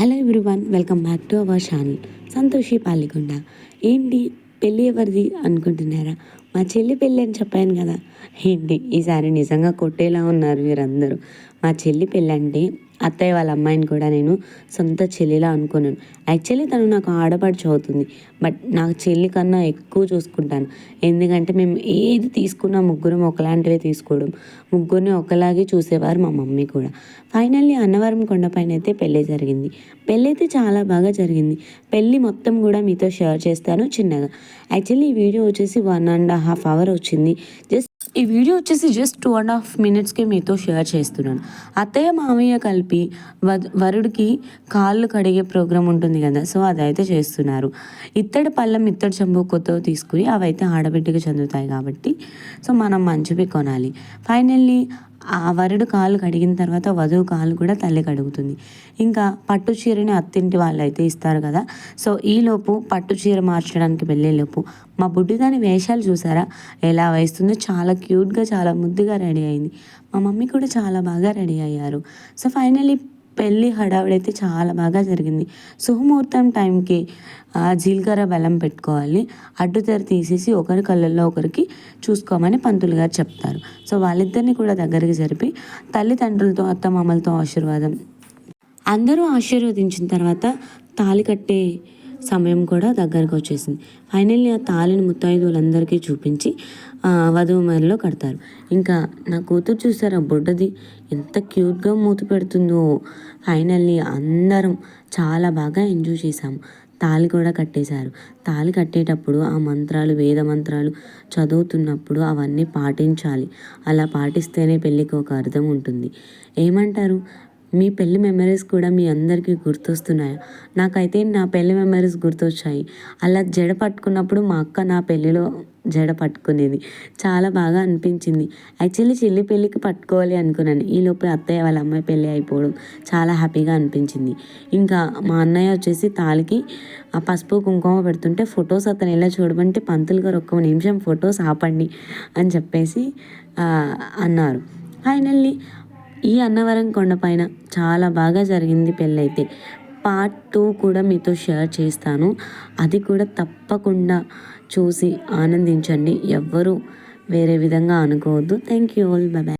Hello everyone welcome back to our channel Santoshi Palikonda. ఏంటి పెళ్ళి ఎవరిది అనుకుంటున్నారా? మా చెల్లి పెళ్ళి అని చెప్పాను కదా. ఏంటి? ఈసారి నిజంగా కొట్టేలా ఉన్నారు వీరందరూ. మా చెల్లి పెళ్ళి అంటే అత్తయ్య వాళ్ళ అమ్మాయిని కూడా నేను సొంత చెల్లిలా అనుకున్నాను. యాక్చువల్లీ తను నాకు ఆడపడుచు అవుతుంది బట్ నాకు చెల్లి కన్నా ఎక్కువ చూసుకుంటాను. ఎందుకంటే మేము ఏది తీసుకున్నా ముగ్గురం ఒకలాంటివే తీసుకోవడం. ముగ్గురిని ఒకలాగే చూసేవారు మా మమ్మీ కూడా. ఫైనల్లీ అన్నవరం కొండపైన అయితే పెళ్ళి జరిగింది. పెళ్ళి అయితే చాలా బాగా జరిగింది. పెళ్ళి మొత్తం కూడా మీతో షేర్ చేస్తాను చిన్నగా. యాక్చువల్లీ ఈ వీడియో వచ్చేసి వన్ అండ్ హాఫ్ అవర్ వచ్చింది. జస్ట్ ఈ వీడియో వచ్చేసి జస్ట్ టూ అండ్ హాఫ్ మినిట్స్కి మీతో షేర్ చేస్తున్నాను. అత్తయ్య మామయ్య కలిపి వధ- వరుడికి కాళ్ళు కడిగే ప్రోగ్రాం ఉంటుంది కదా సో అదైతే చేస్తున్నారు. ఇత్తడి పళ్ళం ఇత్తడి చెంబు కొత్తవి తీసుకుని అవైతే ఆడబిడ్డకి చెందుతాయి కాబట్టి సో మనం మంచివి కొనాలి. ఫైనల్లీ ఆ వరుడు కాళ్ళు కడిగిన తర్వాత వధువు కాళ్ళు కూడా తల్లి కడుగుతుంది. ఇంకా పట్టు చీరని అత్తింటి వాళ్ళు అయితే ఇస్తారు కదా. సో ఈలోపు పట్టు చీర మార్చడానికి వెళ్ళేలోపు మా బుడ్డిదాని వేషాలు చూసారా? ఎలా వేస్తుందో చాలా క్యూట్గా చాలా ముద్దుగా రెడీ అయింది. మా మమ్మీ కూడా చాలా బాగా రెడీ అయ్యారు. సో ఫైనలీ పెళ్ళి హడావిడైతే చాలా బాగా జరిగింది. శుభముహూర్తం టైంకి జీలకర్ర బెల్లం పెట్టుకోవాలి. అడ్డు తెర తీసేసి ఒకరి కళ్ళల్లో ఒకరికి చూసుకోమని పంతులు గారు చెప్తారు. సో వాళ్ళిద్దరిని కూడా దగ్గరికి జరిపి తల్లిదండ్రులతో అత్తమామలతో ఆశీర్వాదం. అందరూ ఆశీర్వదించిన తర్వాత తాళి కట్టే సమయం కూడా దగ్గరకు వచ్చేసింది. ఫైనల్లీ ఆ తాళిని ముత్తైదువులందరికీ చూపించి వధువు మెడలో కడతారు. ఇంకా నా కూతురు చూసారా బుడ్డది ఎంత క్యూట్గా మూతి పెడుతుందో. ఫైనల్లీ అందరం చాలా బాగా ఎంజాయ్ చేశాము. తాళి కూడా కట్టేశారు. తాళి కట్టేటప్పుడు ఆ మంత్రాలు వేద మంత్రాలు చదువుతున్నప్పుడు అవన్నీ పాటించాలి. అలా పాటిస్తేనే పెళ్ళికి ఒక అర్థం ఉంటుంది. ఏమంటారు? మీ పెళ్ళి మెమరీస్ కూడా మీ అందరికీ గుర్తొస్తున్నాయా? నాకైతే నా పెళ్ళి మెమరీస్ గుర్తొచ్చాయి. అలా జడ పట్టుకున్నప్పుడు మా అక్క నా పెళ్ళిలో జడ పట్టుకునేది. చాలా బాగా అనిపించింది. యాక్చువల్లీ చెల్లి పెళ్ళికి పట్టుకోవాలి అనుకున్నాను. ఈలోపు అత్తయ్య వాళ్ళ అమ్మాయి పెళ్ళి అయిపోవడం చాలా హ్యాపీగా అనిపించింది. ఇంకా మా అన్నయ్య వచ్చేసి తాలికి ఆ పసుపు కుంకుమ పెడుతుంటే ఫొటోస్ అతను ఎలా చూడమంటే పంతులు గారు ఒక్క నిమిషం ఫొటోస్ ఆపండి అని చెప్పేసి అన్నారు. ఫైనల్లీ ఈ అన్నవరం కొండపైన చాలా బాగా జరిగింది పెళ్ళైతే. పార్ట్ టూ కూడా మీతో షేర్ చేస్తాను. అది కూడా తప్పకుండా చూసి ఆనందించండి. ఎవ్వరూ వేరే విధంగా అనుకోవద్దు. Thank you all bye